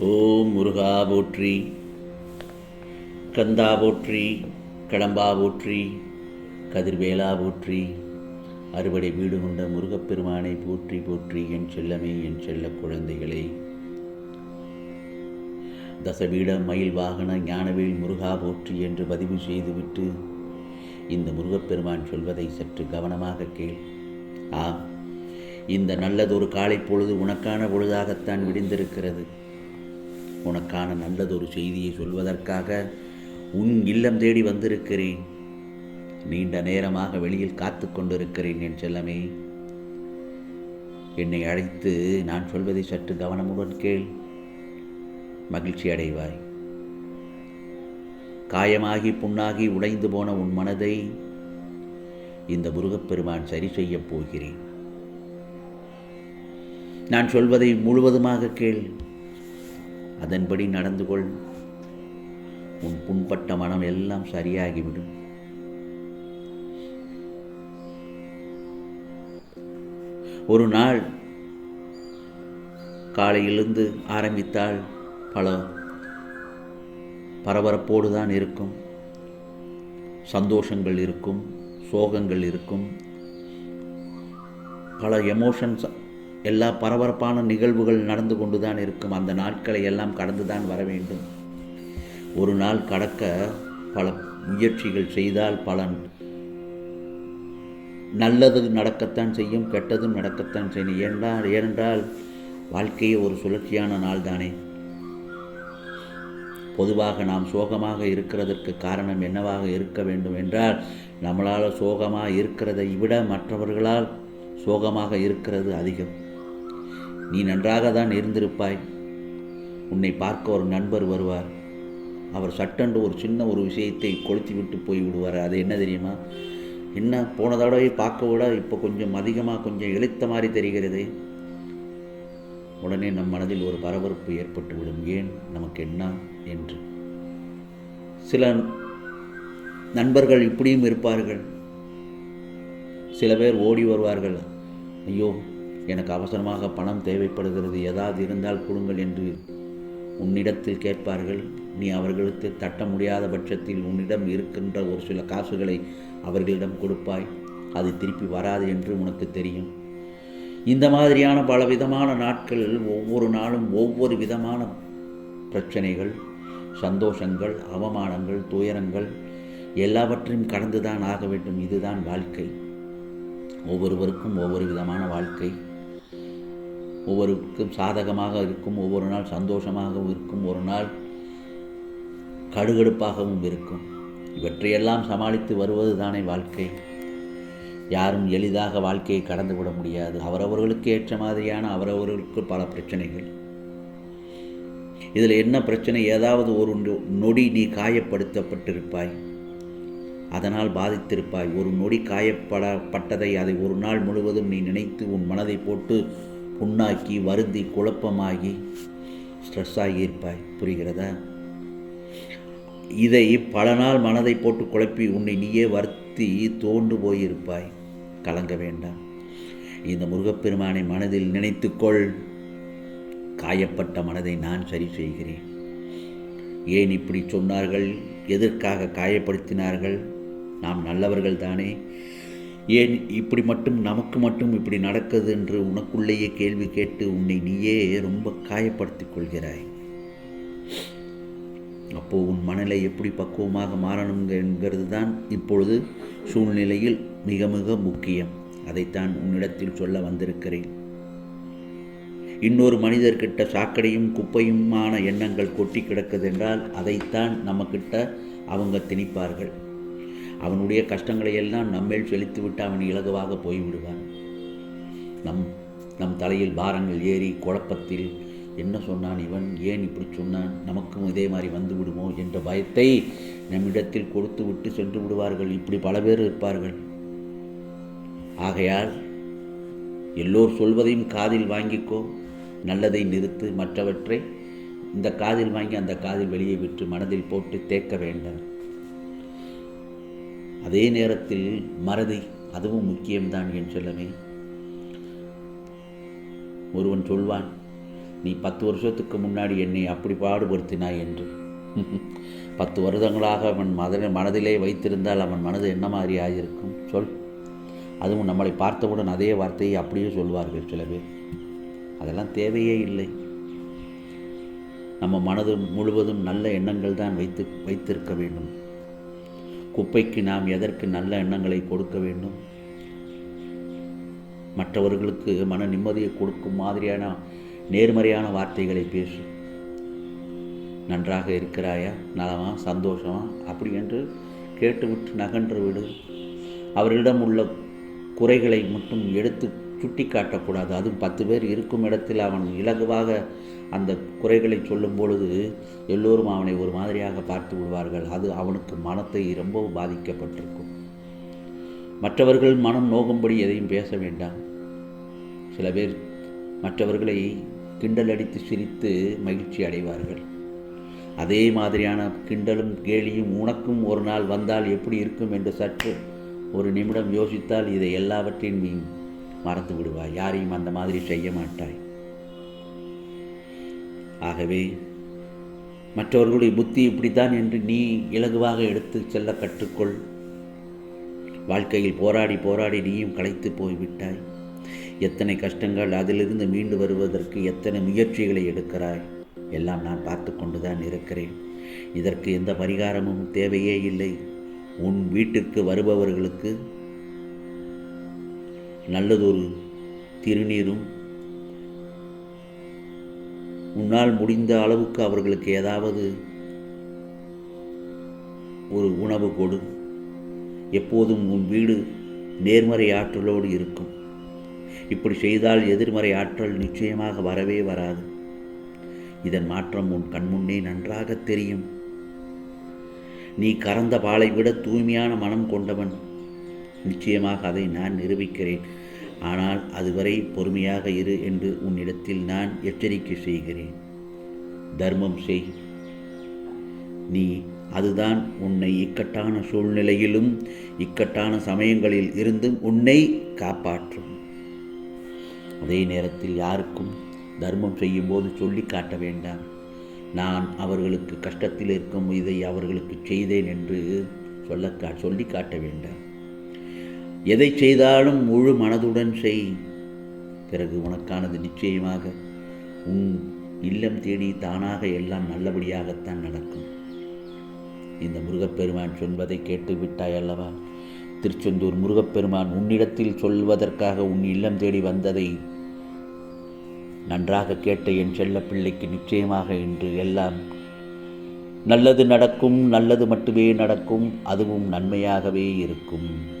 ஓம் முருகா போற்றி கந்தா போற்றி கடம்பா போற்றி கதிர்வேலா போற்றி அறுவடை வீடு கொண்ட முருகப்பெருமானை போற்றி போற்றி என் செல்லமே என் செல்ல குழந்தைகளே. தசபீடம் மயில் வாகன ஞானவேல் முருகா போற்றி என்று பதிவு செய்துவிட்டு இந்த முருகப்பெருமான் சொல்வதை சற்று கவனமாக கேள். ஆம் இந்த நல்லதொரு காலை பொழுது உனக்கான பொழுதாகத்தான் விடிந்திருக்கிறது. உனக்கான நல்லதொரு செய்தியை சொல்வதற்காக உன் இல்லம் தேடி வந்திருக்கிறேன். நீண்ட நேரமாக வெளியில் காத்து கொண்டிருக்கிறேன் என் செல்லமே. என்னை அழைத்து நான் சொல்வதை சற்று கவனமுடன் கேள். மகிழ்ச்சி அடைவாய். காயமாகி புண்ணாகி உடைந்து போன உன் மனதை இந்த முருகப்பெருமான் சரி செய்யப் போகிறேன். நான் சொல்வதை முழுவதுமாக கேள். அதன்படி நடந்து கொள். உன் புண்பட்ட மனம் எல்லாம் சரியாகிவிடும். ஒரு நாள் காலையிலிருந்து ஆரம்பித்தால் பல பரபரப்போடு தான் இருக்கும். சந்தோஷங்கள் இருக்கும் சோகங்கள் இருக்கும். பல எமோஷன்ஸ் எல்லா பரபரப்பான நிகழ்வுகள் நடந்து கொண்டு தான் இருக்கும். அந்த நாட்களை எல்லாம் கடந்து தான் வர வேண்டும். ஒரு நாள் கடக்க பல முயற்சிகள் செய்தால் பலன் நல்லது நடக்கத்தான் செய்யும் கெட்டதும் நடக்கத்தான் செய்யும். ஏனென்றால் ஏனென்றால் வாழ்க்கையே ஒரு சுழற்சியான நாள் தானே பொதுவாக நாம் சோகமாக இருக்கிறதற்கு காரணம் என்னவாக இருக்க வேண்டும் என்றால் நம்மளால் சோகமாக இருக்கிறதை விட மற்றவர்களால் சோகமாக இருக்கிறது அதிகம். நீ நன்றாக தான் இருந்திருப்பாய். உன்னை பார்க்க ஒரு நண்பர் வருவார். அவர் சட்டென்று ஒரு சின்ன ஒரு விஷயத்தை கொளுத்தி விட்டு போய் விடுவார். அது என்ன தெரியுமா? என்ன? போன தடவை பார்க்க விட இப்போ கொஞ்சம் அதிகமாக கொஞ்சம் இழுத்த மாதிரி தெரிகிறது. உடனே நம் மனதில் ஒரு பரபரப்பு ஏற்பட்டுவிடும் ஏன்? நமக்கு என்ன? என்று. சில நண்பர்கள் இப்படியும் இருப்பார்கள். சில பேர் ஓடி வருவார்கள். ஐயோ எனக்கு அவசரமாக பணம் தேவைப்படுகிறது. ஏதாவது இருந்தால் கொடுங்கள் என்று உன்னிடத்தில் கேட்பார்கள். நீ அவர்களுக்கு தட்ட முடியாத பட்சத்தில் உன்னிடம் இருக்கின்ற ஒரு சில காசுகளை அவர்களிடம் கொடுப்பாய். அது திருப்பி வராது என்று உனக்கு தெரியும். இந்த மாதிரியான பல விதமான நாட்களில் ஒவ்வொரு நாளும் ஒவ்வொரு விதமான பிரச்சனைகள் சந்தோஷங்கள் அவமானங்கள் துயரங்கள் எல்லாவற்றையும் கடந்துதான் ஆக வேண்டும். இதுதான் வாழ்க்கை. ஒவ்வொருவருக்கும் ஒவ்வொரு விதமான வாழ்க்கை. ஒவ்வொருக்கும் சாதகமாக இருக்கும் ஒவ்வொரு நாள் சந்தோஷமாகவும் இருக்கும் ஒரு நாள் கடுகடுப்பாகவும் இருக்கும். இவற்றையெல்லாம் சமாளித்து வருவது தானே வாழ்க்கை. யாரும் எளிதாக வாழ்க்கையை கடந்து விட முடியாது. அவரவர்களுக்கு ஏற்ற மாதிரியான அவரவர்களுக்கு பல பிரச்சனைகள். இதில் என்ன பிரச்சனை? ஏதாவது ஒரு நொடி நீ காயப்படுத்தப்பட்டிருப்பாய். அதனால் பாதித்திருப்பாய். ஒரு நொடி காயப்படப்பட்டதை அதை ஒரு நாள் முழுவதும் நீ நினைத்து உன் மனதை போட்டு புண்ணாக்கி வருந்தி குழப்பமாகி ஸ்ட்ரெஸ் ஆகியிருப்பாய் புரிகிறதா? இதை பல நாள் மனதை போட்டு குழப்பி உன்னை நீயே வருத்தி தோண்டு போயிருப்பாய். கலங்க வேண்டாம். இந்த முருகப்பெருமானை மனதில் நினைத்துக்கொள். காயப்பட்ட மனதை நான் சரி செய்கிறேன். ஏன் இப்படி சொன்னார்கள்? எதற்காக காயப்படுத்தினார்கள்? நாம் நல்லவர்கள் தானே ஏன் இப்படி மட்டும் நமக்கு மட்டும் இப்படி நடக்குது என்று உனக்குள்ளேயே கேள்வி கேட்டு உன்னை நீயே ரொம்ப காயப்படுத்திக் கொள்கிறாய். அப்போது உன் மனநிலை எப்படி பக்குவமாக மாறணுங்கிறது தான் இப்பொழுது சூழ்நிலையில் மிக மிக முக்கியம். அதைத்தான் உன்னிடத்தில் சொல்ல வந்திருக்கிறேன். இன்னொரு மனிதர்கிட்ட சாக்கடையும் குப்பையுமான எண்ணங்கள் கொட்டி கிடக்குது என்றால் அதைத்தான் நம்மக்கிட்ட அவங்க திணிப்பார்கள். அவனுடைய கஷ்டங்களை எல்லாம் நம்மேல் செலுத்திவிட்டு அவன் இலகுவாக போய்விடுவான். நம் நம் தலையில் பாரங்கள் ஏறி குழப்பத்தில் என்ன சொன்னான் இவன்? ஏன் இப்படி சொன்னான்? நமக்கும் இதே மாதிரி வந்து விடுமோ என்ற பயத்தை நம்மிடத்தில் கொடுத்து விட்டு சென்று விடுவார்கள். இப்படி பல பேர் இருப்பார்கள். ஆகையால் எல்லோர் சொல்வதையும் காதில் வாங்கிக்கோ நல்லதை நிறுத்து மற்றவற்றை இந்த காதில் வாங்கி அந்த காதில் வெளியே விட்டு மனதில் போட்டு தேக்க வேண்டாம். அதே நேரத்தில் மறதி அதுவும் முக்கியம்தான் என் செல்லமே. ஒருவன் சொல்வான் நீ பத்து வருஷத்துக்கு முன்னாடி என்னை அப்படி பாடுபடுத்தினாய் என்று. பத்து வருடங்களாக அவன் மத மனதிலே வைத்திருந்தால் அவன் மனது என்ன மாதிரி ஆகியிருக்கும் சொல். அதுவும் நம்மளை பார்த்தவுடன் அதே வார்த்தையை அப்படியே சொல்வார்கள் சில பேர். அதெல்லாம் தேவையே இல்லை. நம்ம மனது முழுவதும் நல்ல எண்ணங்கள் தான் வைத்து வைத்திருக்க வேண்டும். குப்பைக்கு நாம் எதற்கு நல்ல எண்ணங்களை கொடுக்க வேண்டும்? மற்றவர்களுக்கு மன நிம்மதியை கொடுக்கும் மாதிரியான நேர்மறையான வார்த்தைகளை பேசு. நன்றாக இருக்கிறாயா? நலமா? சந்தோஷமா? அப்படி என்று கேட்டுவிட்டு நகன்று விடு. அவர்களிடம் உள்ள குறைகளை மட்டும் எடுத்து சுட்டி காட்டக்கூடாது அதுவும் பத்து பேர் இருக்கும் இடத்தில் அவன் இலகுவாக அந்த குறைகளை சொல்லும் பொழுது எல்லோரும் அவனை ஒரு மாதிரியாக பார்த்து விடுவார்கள். அது அவனுக்கு மனத்தை ரொம்பவும் பாதிக்கப்பட்டிருக்கும். மற்றவர்கள் மனம் நோகும்படி எதையும் பேச வேண்டாம். சில பேர் மற்றவர்களை கிண்டல் அடித்து சிரித்து மகிழ்ச்சி அடைவார்கள். அதே மாதிரியான கிண்டலும் கேலியும் உனக்கும் ஒரு நாள் வந்தால் எப்படி இருக்கும் என்று சற்று ஒரு நிமிடம் யோசித்தால் இதை எல்லாவற்றையும் நீ மறந்து விடுவாய். யாரையும் அந்த மாதிரி செய்ய மாட்டாய். ஆகவே மற்றவர்களுடைய புத்தி இப்படித்தான் என்று நீ இலகுவாக எடுத்து செல்ல கற்றுக்கொள். வாழ்க்கையில் போராடி போராடி நீயும் களைத்து போய்விட்டாய். எத்தனை கஷ்டங்கள் அதிலிருந்து மீண்டு வருவதற்கு எத்தனை முயற்சிகளை எடுக்கிறாய். எல்லாம் நான் பார்த்து கொண்டுதான் இருக்கிறேன். இதற்கு எந்த பரிகாரமும் தேவையே இல்லை. உன் வீட்டிற்கு வருபவர்களுக்கு நல்லதொரு திருநீரும். உன்னால் முடிந்த அளவுக்கு அவர்களுக்கு ஏதாவது ஒரு உணவு கொடு. எப்போதும் உன் வீடு நேர்மறை ஆற்றலோடு இருக்கும். இப்படி செய்தால் எதிர்மறை ஆற்றல் நிச்சயமாக வரவே வராது. இதன் மாற்றம் உன் கண்முன்னே நன்றாக தெரியும். நீ கறந்த பாலை விட தூய்மையான மனம் கொண்டவன். நிச்சயமாக அதை நான் நிரூபிக்கிறேன். ஆனால் அதுவரை பொறுமையாக இரு என்று உன்னிடத்தில் நான் எச்சரிக்கை செய்கிறேன். தர்மம் செய். நீ அதுதான் உன்னை இக்கட்டான சூழ்நிலையிலும் இக்கட்டான சமயங்களில் இருந்தும் உன்னை காப்பாற்றும். அதே நேரத்தில் யாருக்கும் தர்மம் செய்யும்போது சொல்லி காட்ட வேண்டாம். நான் அவர்களுக்கு கஷ்டத்தில் இருக்கும் இதை அவர்களுக்கு செய்தேன் என்று சொல்ல கா சொல்லி காட்ட வேண்டாம். எதை செய்தாலும் முழு மனதுடன் செய். பிறகு உனக்கானது நிச்சயமாக உன் இல்லம் தேடி தானாக எல்லாம் நல்லபடியாகத்தான் நடக்கும். இந்த முருகப்பெருமான் சொல்வதை கேட்டு விட்டாய் அல்லவா? திருச்செந்தூர் முருகப்பெருமான் உன்னிடத்தில் சொல்வதற்காக உன் இல்லம் தேடி வந்ததை நன்றாக கேட்ட என் செல்ல பிள்ளைக்கு நிச்சயமாக இன்று எல்லாம் நல்லது நடக்கும் நல்லது மட்டுமே நடக்கும் அதுவும் நன்மையாகவே இருக்கும்.